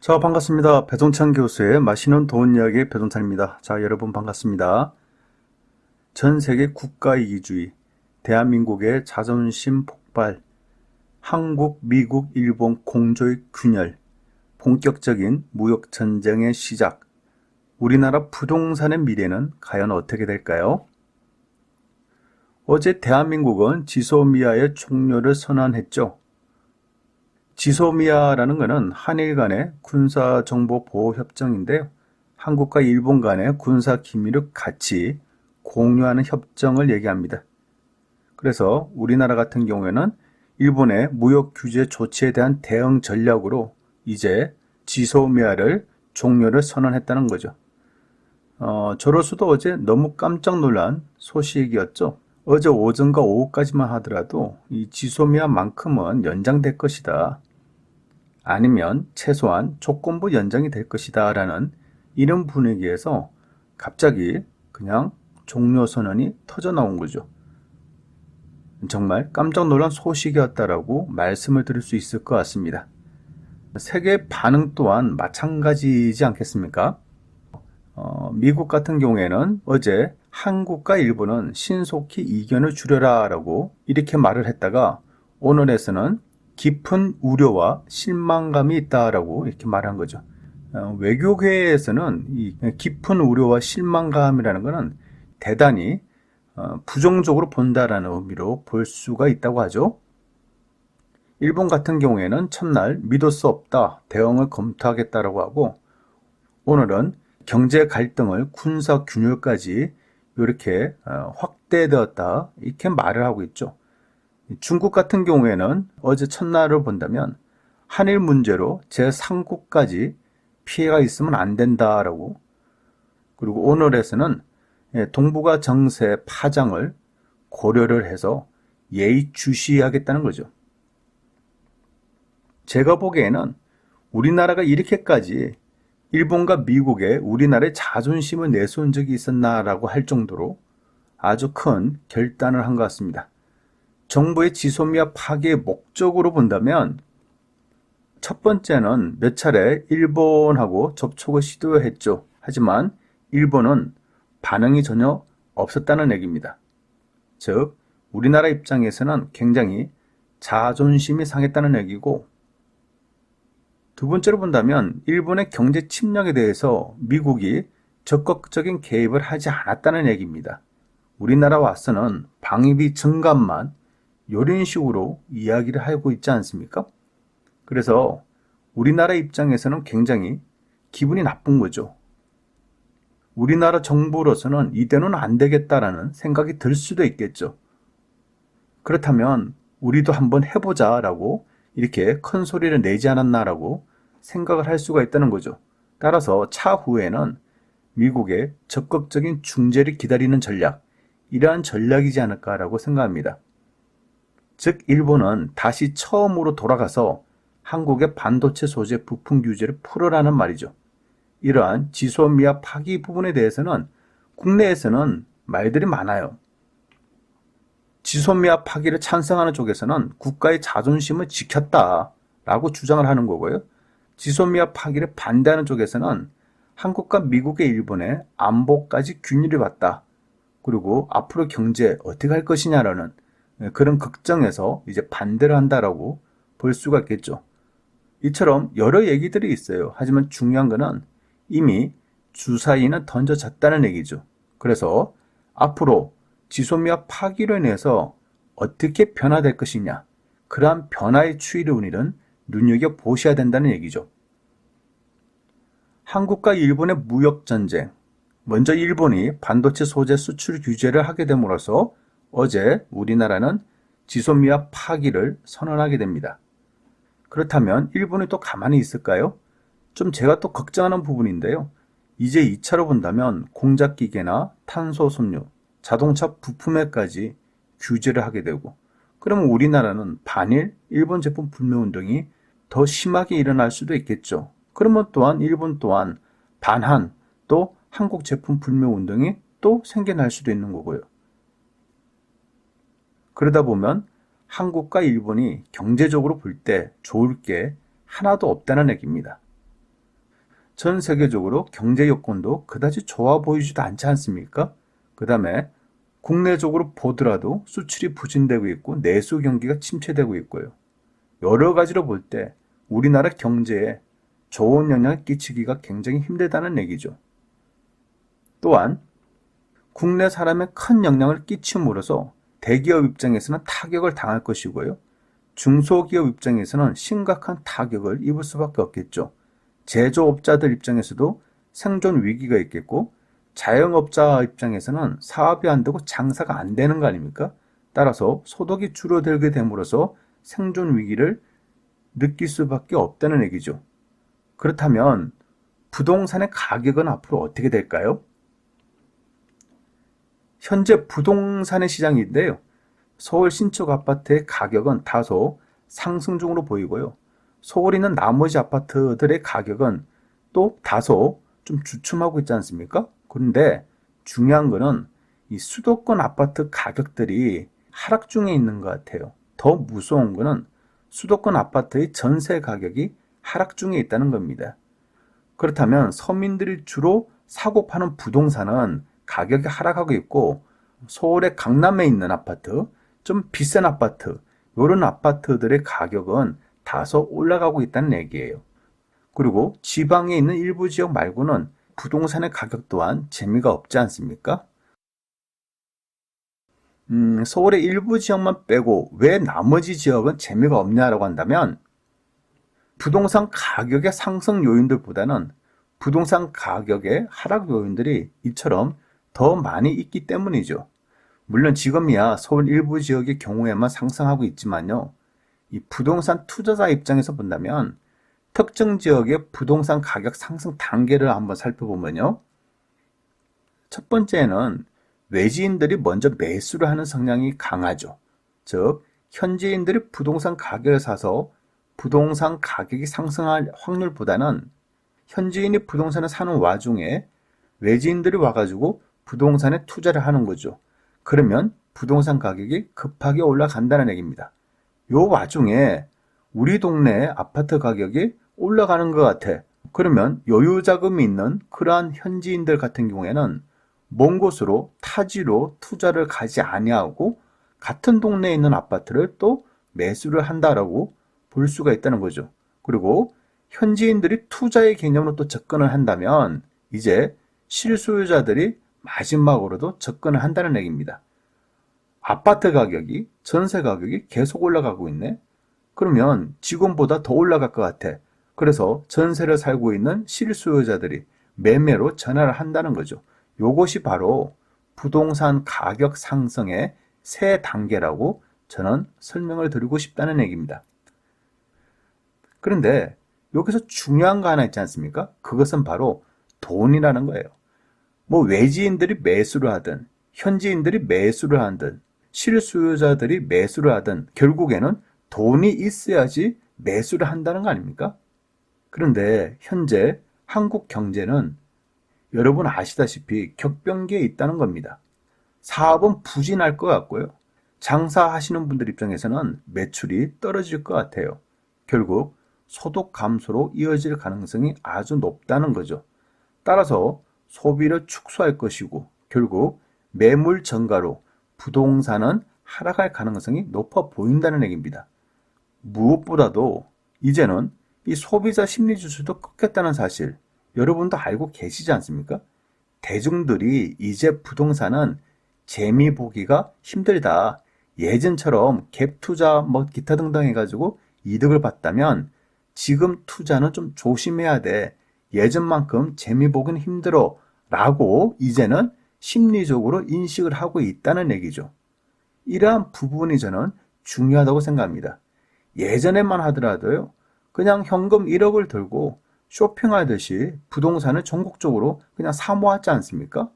자, 반갑습니다. 배동찬 교수의 맛있는 돈 이야기 배동찬입니다. 자, 여러분 반갑습니다. 전 세계 국가이기주의, 대한민국의 자존심 폭발, 한국, 미국, 일본 공조의 균열, 본격적인 무역 전쟁의 시작, 우리나라 부동산의 미래는 과연 어떻게 될까요? 어제 대한민국은 지소미아의 종료를 선언했죠. 지소미아라는 것은 한일 간의 군사 정보 보호 협정인데요. 한국과 일본 간의 군사 기밀을 같이 공유하는 협정을 얘기합니다. 그래서 우리나라 같은 경우에는 일본의 무역 규제 조치에 대한 대응 전략으로 이제 지소미아를 종료를 선언했다는 거죠. 어, 저로서도 어제 너무 깜짝 놀란 소식이었죠. 어제 오전과 오후까지만 하더라도 이 지소미아만큼은 연장될 것이다. 아니면 최소한 조건부 연장이 될 것이다 라는 이런 분위기에서 갑자기 그냥 종료 선언이 터져 나온 거죠. 정말 깜짝 놀란 소식이었다라고 말씀을 드릴 수 있을 것 같습니다. 세계 반응 또한 마찬가지지 않겠습니까? 어, 미국 같은 경우에는 어제 한국과 일본은 신속히 이견을 줄여라 라고 이렇게 말을 했다가 오늘에서는 깊은 우려와 실망감이 있다라고 이렇게 말한 거죠. 어, 외교계에서는 이 깊은 우려와 실망감이라는 것은 대단히 어, 부정적으로 본다라는 의미로 볼 수가 있다고 하죠. 일본 같은 경우에는 첫날 믿을 수 없다, 대응을 검토하겠다라고 하고 오늘은 경제 갈등을 군사 균열까지 이렇게 어, 확대되었다 이렇게 말을 하고 있죠. 중국 같은 경우에는 어제 첫날을 본다면 한일 문제로 제3국까지 피해가 있으면 안 된다라고 그리고 오늘에서는 예, 동북아 정세 파장을 고려를 해서 예의주시하겠다는 거죠. 제가 보기에는 우리나라가 이렇게까지 일본과 미국에 우리나라의 자존심을 내세운 적이 있었나라고 할 정도로 아주 큰 결단을 한 것 같습니다. 정부의 지소미아 파괴의 목적으로 본다면 첫 번째는 몇 차례 일본하고 접촉을 시도했죠. 하지만 일본은 반응이 전혀 없었다는 얘기입니다. 즉, 우리나라 입장에서는 굉장히 자존심이 상했다는 얘기고 두 번째로 본다면 일본의 경제 침략에 대해서 미국이 적극적인 개입을 하지 않았다는 얘기입니다. 우리나라 와서는 방위비 증감만 이런 식으로 이야기를 하고 있지 않습니까? 그래서 우리나라 입장에서는 굉장히 기분이 나쁜 거죠. 우리나라 정부로서는 이대로는 안 되겠다라는 생각이 들 수도 있겠죠. 그렇다면 우리도 한번 해보자 라고 이렇게 큰 소리를 내지 않았나라고 생각을 할 수가 있다는 거죠. 따라서 차후에는 미국의 적극적인 중재를 기다리는 전략, 이러한 전략이지 않을까라고 생각합니다. 즉 일본은 다시 처음으로 돌아가서 한국의 반도체 소재 부품 규제를 풀어라는 말이죠. 이러한 지소미아 파기 부분에 대해서는 국내에서는 말들이 많아요. 지소미아 파기를 찬성하는 쪽에서는 국가의 자존심을 지켰다라고 주장을 하는 거고요. 지소미아 파기를 반대하는 쪽에서는 한국과 미국의 일본의 안보까지 균일이 왔다. 그리고 앞으로 경제 어떻게 할 것이냐라는 예, 그런 걱정에서 이제 반대를 한다라고 볼 수가 있겠죠. 이처럼 여러 얘기들이 있어요. 하지만 중요한 것은 이미 주사위는 던져졌다는 얘기죠. 그래서 앞으로 지소미아 파기로 인해서 어떻게 변화될 것이냐. 그러한 변화의 추이를 우리는 눈여겨보셔야 된다는 얘기죠. 한국과 일본의 무역전쟁. 먼저 일본이 반도체 소재 수출 규제를 하게 됨으로써 어제 우리나라는 지소미아 파기를 선언하게 됩니다. 그렇다면 일본이 또 가만히 있을까요? 좀 제가 또 걱정하는 부분인데요. 이제 2차로 본다면 공작기계나 탄소섬유, 자동차 부품에까지 규제를 하게 되고 그러면 우리나라는 반일 일본 제품 불매 운동이 더 심하게 일어날 수도 있겠죠. 그러면 또한 일본 또한 반한 또 한국 제품 불매 운동이 또 생겨날 수도 있는 거고요. 그러다 보면 한국과 일본이 경제적으로 볼 때 좋을 게 하나도 없다는 얘기입니다. 전 세계적으로 경제 여건도 그다지 좋아 보이지도 않지 않습니까? 그 다음에 국내적으로 보더라도 수출이 부진되고 있고 내수 경기가 침체되고 있고요. 여러 가지로 볼 때 우리나라 경제에 좋은 영향을 끼치기가 굉장히 힘들다는 얘기죠. 또한 국내 사람에 큰 영향을 끼침으로써 대기업 입장에서는 타격을 당할 것이고요. 중소기업 입장에서는 심각한 타격을 입을 수밖에 없겠죠. 제조업자들 입장에서도 생존 위기가 있겠고 자영업자 입장에서는 사업이 안 되고 장사가 안 되는 거 아닙니까? 따라서 소득이 줄어들게 됨으로써 생존 위기를 느낄 수밖에 없다는 얘기죠. 그렇다면 부동산의 가격은 앞으로 어떻게 될까요? 현재 부동산의 시장인데요. 서울 신축 아파트의 가격은 다소 상승 중으로 보이고요. 서울에 있는 나머지 아파트들의 가격은 또 다소 좀 주춤하고 있지 않습니까? 그런데 중요한 거는 이 수도권 아파트 가격들이 하락 중에 있는 것 같아요. 더 무서운 거는 수도권 아파트의 전세 가격이 하락 중에 있다는 겁니다. 그렇다면 서민들이 주로 사고 파는 부동산은 가격이 하락하고 있고 서울의 강남에 있는 아파트, 좀 비싼 아파트, 이런 아파트들의 가격은 다소 올라가고 있다는 얘기예요. 그리고 지방에 있는 일부 지역 말고는 부동산의 가격 또한 재미가 없지 않습니까? 음, 서울의 일부 지역만 빼고 왜 나머지 지역은 재미가 없냐라고 한다면 부동산 가격의 상승 요인들보다는 부동산 가격의 하락 요인들이 이처럼 더 많이 있기 때문이죠. 물론 지금이야 서울 일부 지역의 경우에만 상승하고 있지만요. 이 부동산 투자자 입장에서 본다면 특정 지역의 부동산 가격 상승 단계를 한번 살펴보면요. 첫 번째는 외지인들이 먼저 매수를 하는 성향이 강하죠. 즉, 현지인들이 부동산 가격을 사서 부동산 가격이 상승할 확률보다는 현지인이 부동산을 사는 와중에 외지인들이 와가지고 부동산에 투자를 하는 거죠. 그러면 부동산 가격이 급하게 올라간다는 얘기입니다. 요 와중에 우리 동네 아파트 가격이 올라가는 것 같아. 그러면 여유 자금이 있는 그러한 현지인들 같은 경우에는 먼 곳으로 타지로 투자를 가지 아니하고 같은 동네에 있는 아파트를 또 매수를 한다라고 볼 수가 있다는 거죠. 그리고 현지인들이 투자의 개념으로 또 접근을 한다면 이제 실소유자들이 마지막으로도 접근을 한다는 얘기입니다. 아파트 가격이 전세 가격이 계속 올라가고 있네. 그러면 지금보다 더 올라갈 것 같아. 그래서 전세를 살고 있는 실수요자들이 매매로 전화를 한다는 거죠. 요것이 바로 부동산 가격 상승의 세 단계라고 저는 설명을 드리고 싶다는 얘기입니다. 그런데 여기서 중요한 거 하나 있지 않습니까? 그것은 바로 돈이라는 거예요. 뭐 외지인들이 매수를 하든 현지인들이 매수를 하든 실수요자들이 매수를 하든 결국에는 돈이 있어야지 매수를 한다는 거 아닙니까? 그런데 현재 한국 경제는 여러분 아시다시피 격변기에 있다는 겁니다. 사업은 부진할 것 같고요. 장사하시는 분들 입장에서는 매출이 떨어질 것 같아요. 결국 소득 감소로 이어질 가능성이 아주 높다는 거죠. 따라서 소비를 축소할 것이고 결국 매물 증가로 부동산은 하락할 가능성이 높아 보인다는 얘기입니다. 무엇보다도 이제는 이 소비자 심리 지수도 꺾였다는 사실 여러분도 알고 계시지 않습니까? 대중들이 이제 부동산은 재미 보기가 힘들다. 예전처럼 갭 투자 뭐 기타 등등 해가지고 이득을 봤다면 지금 투자는 좀 조심해야 돼. 예전만큼 재미 보기는 힘들어. 라고 이제는 심리적으로 인식을 하고 있다는 얘기죠. 이러한 부분이 저는 중요하다고 생각합니다. 예전에만 하더라도요, 그냥 현금 1억을 들고 쇼핑하듯이 부동산을 전국적으로 그냥 사모하지 않습니까?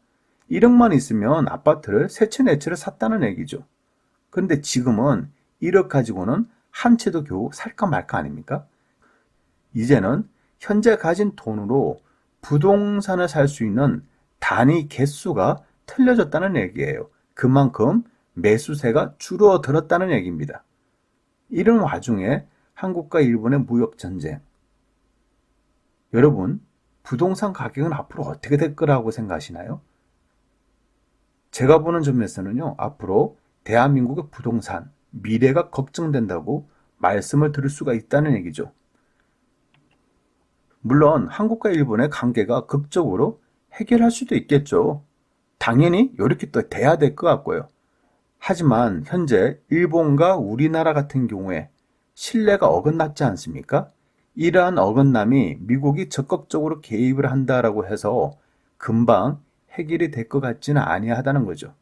1억만 있으면 아파트를 세 채, 네 채를 샀다는 얘기죠. 그런데 지금은 1억 가지고는 한 채도 겨우 살까 말까 아닙니까? 이제는 현재 가진 돈으로 부동산을 살 수 있는 단위 개수가 틀려졌다는 얘기예요. 그만큼 매수세가 줄어들었다는 얘기입니다. 이런 와중에 한국과 일본의 무역 전쟁. 여러분, 부동산 가격은 앞으로 어떻게 될 거라고 생각하시나요? 제가 보는 점에서는요, 앞으로 대한민국의 부동산, 미래가 걱정된다고 말씀을 드릴 수가 있다는 얘기죠. 물론 한국과 일본의 관계가 극적으로 해결할 수도 있겠죠. 당연히 이렇게 또 돼야 될 것 같고요. 하지만 현재 일본과 우리나라 같은 경우에 신뢰가 어긋났지 않습니까? 이러한 어긋남이 미국이 적극적으로 개입을 한다라고 해서 금방 해결이 될 것 같지는 아니하다는 거죠.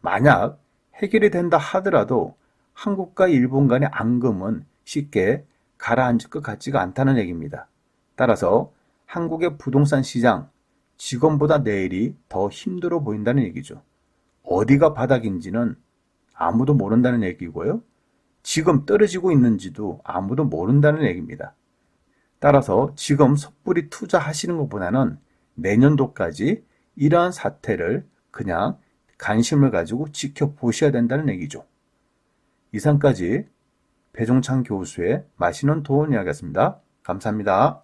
만약 해결이 된다 하더라도 한국과 일본 간의 앙금은 쉽게 가라앉을 것 같지가 않다는 얘기입니다. 따라서 한국의 부동산 시장 지금보다 내일이 더 힘들어 보인다는 얘기죠. 어디가 바닥인지는 아무도 모른다는 얘기고요. 지금 떨어지고 있는지도 아무도 모른다는 얘기입니다. 따라서 지금 섣불리 투자하시는 것보다는 내년도까지 이러한 사태를 그냥 관심을 가지고 지켜보셔야 된다는 얘기죠. 이상까지 배종찬 교수의 맛있는 도움 이야기였습니다. 감사합니다.